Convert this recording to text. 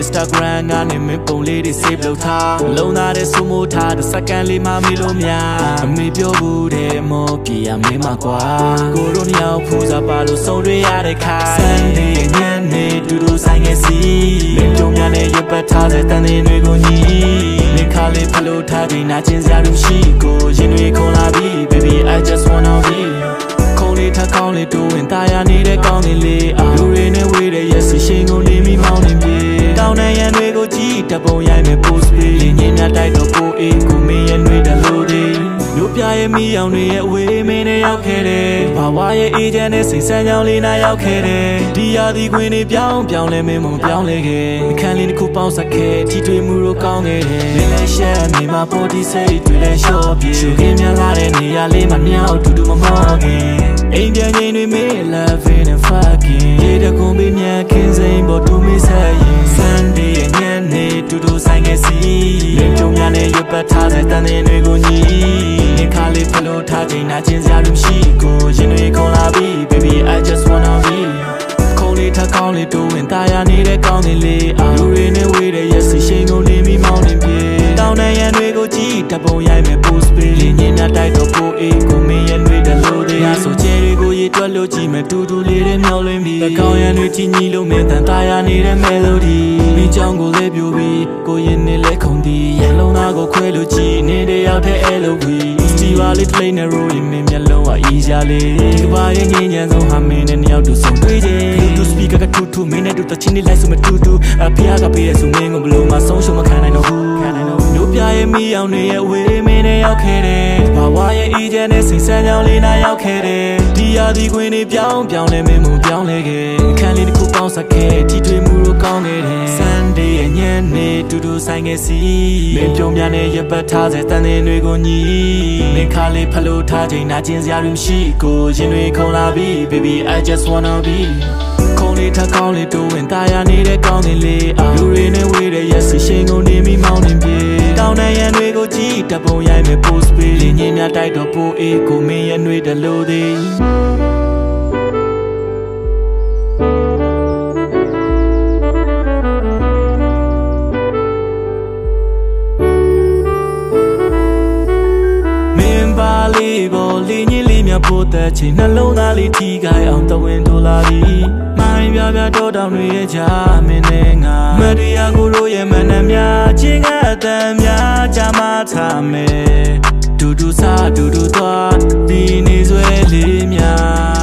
Instagram ကနေမင်းပုံလေးတွေ save လုပ်ထားလုံးသားတဲ့စုမိုးထားတဲ့စက္ကန့်လေးမှမေးလို့များအမေပြောဘူးတဲ့မောပြေရမင်းမကွာကိုတို့နှစ်ယောက်ဖူးစားပါလို့ဆုံးတွေ့ရတဲ့ခါ Sunday ညနေတူတူဆိုင်ငယ်စီမင်းကြုံများနဲ့ရပ်ပတ်ထားတဲ့တန်တင်တွေကိုညီမင်းခါလေးဖလို့ထားတဲ့နာကျင်စရာတွေရှိကိုရင်တွေခုန်လာပြီ baby I just wanna be ခုံလေးထကောင်းလေးတိုးဝင်ตาရနေတဲ့ကောင်းလေးလေးအာလူ တိုက်တော့ကိုအေးကိုမင်းရဲ့နှွေတလို့ဒီလူပြရဲ့မိအောင်တွေရဲ့အဝေးမင်းနဲ့ရောက်ခဲ့တယ်ဘာဝရဲ့အေဂျင့်နဲ့စိတ်ဆန်းကြောင်းလေးနာရောက်ခဲ့တယ်ဒီရာသီခွင်တွေပြောင်းပြောင်းလဲမင်းမပြောင်းလဲခဲ့အခန်းလေးတစ်ခုပေါင်းဆက်ခဲ့ထီထွေမှုတို့ကောင်းခဲ့တယ်မင်းလည်းရှက်မိမပေါ်ဒီစိတ်တွေလည်းလျှော့ပြေရှုခင်းများလာတဲ့နေရာလေးမှာမြောက်တူတူမမောခင်အိမ်ပြန်ချိန်တွေမေး loving and fucking ရေတကွန်ပေးမြန်ခင်းစိမ်ပေါ် န်တင်တွေကိုညီနေခါလေးဖလို့ထားချိန်နာကျင်စရာတွေမရှိကိုရင်တွေခုန်လာပြီ baby I just wanna be ခုံလေးထကောင်းလေးတိုးဝင်ตาရနေတဲ့ကောင်းလေးလေးအာလူတွေနဲ့ဝေးတဲ့ရက်စီရှိန်ကုန်လေးမိမောင်းနေပြေတောင်းတဲ့ရန်တွေကိုကြည့်တပုံရိုက်မဲ့ post ပေးလင်းညင်းများတိုက်တော့ကိုအေးကို ချဲတွေကိုရေတွက်လို့ကြည့်မဲ့တူတူလေးတွေမျောလွင်ပြီးကောင်းရန်တွေကြည်ညီလို့မင်းတန်ตาရနေတဲ့ melody မိချောင်းကိုလေးပြိုပြီးကိုရင်နဲ့လဲခုန်ဒီရလုံးသားကိုခွဲလို့ကြည့်နေတဲ့ရောက်တဲ့ LOV စီပါလေး play နဲ့ roll ရင်မင်းမျက်လုံးက easy လေးဒီကဘာရဲ့ငင်းညံဆုံးဟာမင်းနဲ့နှစ်ယောက်တူဆုံးတွေ့ခြင်း Bluetooth speaker ကထူထူမင်းနဲ့တူတချင်းလေးလိုက်ဆိုမတူတူအဖေကပေးရဆိုမင်းကိုဘလို့မဆုံးရှုံးမခံနိုင်တော့ဘူးခံနိုင်တော့ဘူးတို့ပြရဲ့မိအောင်တွေရဲ့ဝေးမင်းနဲ့ရောက်ခဲ့တယ်ဘာ ဝရဲ့အေဂျင့်နဲ့စိတ်ဆန်းကြောင်းလေးနာရောက်ခဲ့တယ်ဒီရာဒီခွင်တွေပြောင်းပြောင်းလဲမင်းမပြောင်းလဲခဲ့အခန်းလေးတစ်ခုပေါင်းဆက်ခဲ့ထီထွေမှုတို့ကောင်းခဲ့တယ် Sunday ရဲ့ညနေတူတူဆိုင်ငယ်စီမင်းပြုံးများနဲ့ရပ်ပတ်ထားတဲ့တန်တင်တွေကိုညီမင်းခါလေးဖလို့ထားချိန်နာကျင်စရာတွေမရှိကိုရင်တွေခုန်လာပြီ baby I just wanna be ခုံလေးထကောင်းလေးတိုးဝင်ตาရနေတဲ့ကောင်းလေးလေးအာလူတွေနဲ့ဝေးတဲ့ရက် တိုက်တော့ပိုအေးကိုမင်းရဲ့နှွေတလို့သေးမင်းပါလေးပေါ်လေးညင်းလေးမြပို့တဲ့ချိန်နှလုံးသားလေးထိခိုက်အောင်တဝင်းထိုးလာပြီမိုင်းပြပြတော့တောင်တွေရဲ့ချာမင်းနဲ့ငါမတရားကိုတို့ရဲ့မနှမ်းများချင်းကအတန်များကြမှားထားမယ် တူတူစားတူတူသွားဒီနေဆွဲလေးများ